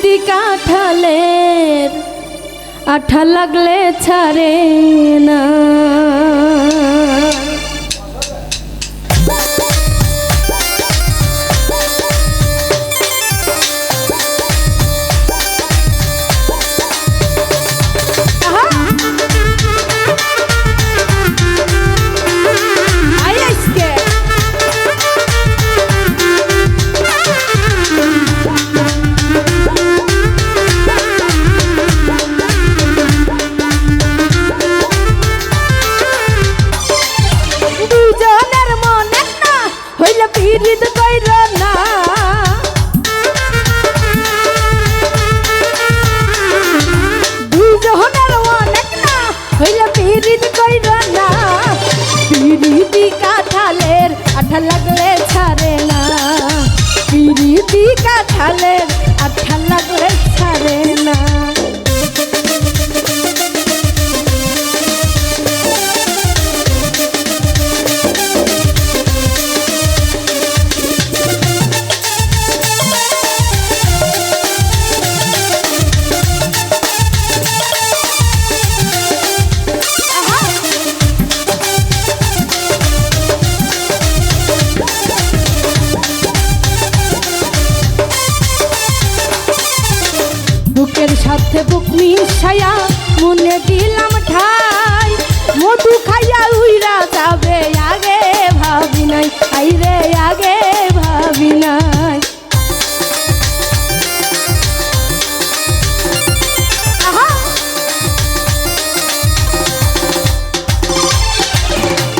প্রীতি কাঠালের আঠা লাগলে ছাড়ে না। কাঠালের আঠা লাগলে ছাড়ে না পিরিতি কাঠালের সাথে বুক মিশায়া মনে দিলাম ঠাই। মধু খাইয়া উইরা যাবে, আগে ভাবি নাই। আইরে আগে ভাবি নাই।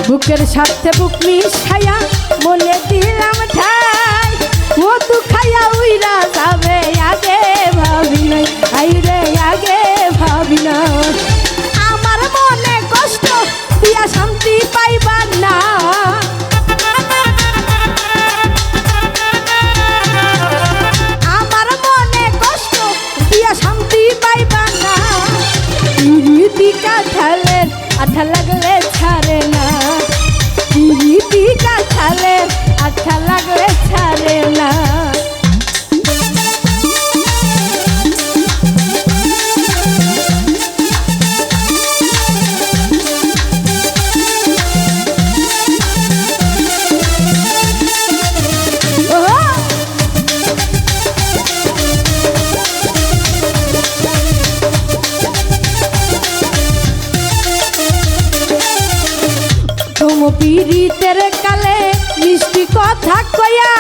বুকের সাথে বুক মিশায়া মনে দিলাম ঠাই। মধু খাইয়া উইরা তোম পীড়িতের কালে, মিষ্টি কথা কয়া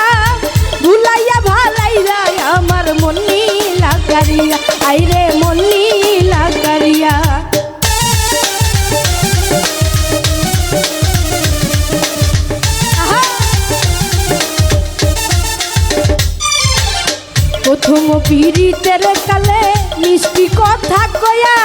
ভুলাইয়া ভালাইয়া আমার মনি লাগারিয়া, আইরে মনি লাগারিয়া। প্রথম কালে মিষ্টি কথা কয়া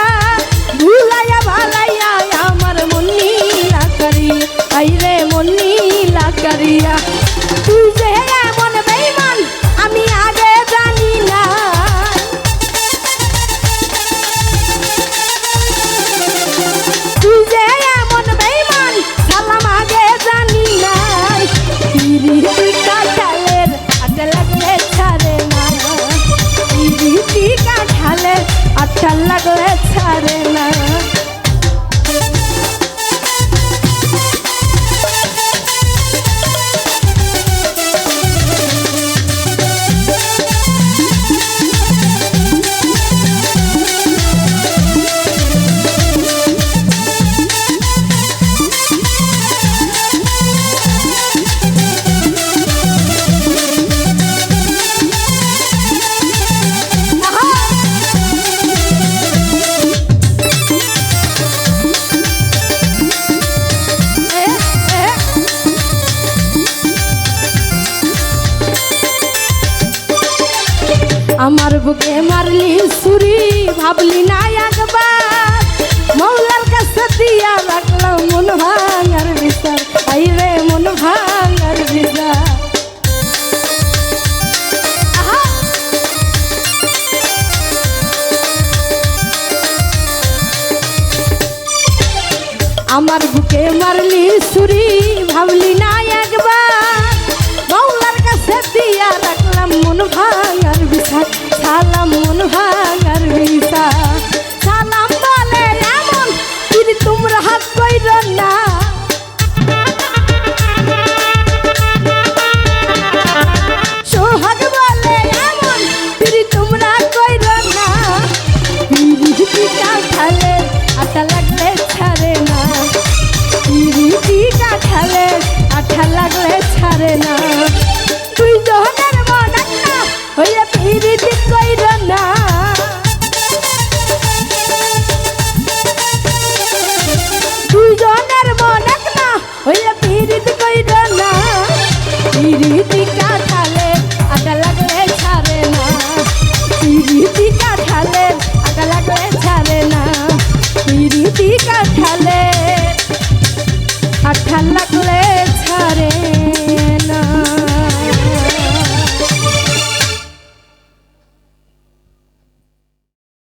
বুকে মারলি সুরি ভাবলি না একবার মৌলার কাছে দিয়া রাখলাম মন ভাঙার বিচার আইরে মন ভাঙার বিচার আমার বুকে মারলি ছুরি ভাবলি না একবার। মৌলার কাছে দিয়া রাখলাম মন মন ভাঙার বিষয় সালাম বলে এমন যদি তোমরা হাত কইর না। সোহাগ বলে এমন যদি তোমরা কইর না। পিরিতি কাঠালে আটা লাগলে ছাড়ে না। পিরিতি কাঠালে আঠা লাগলে ছাড়ে না। গীতিকা খেলে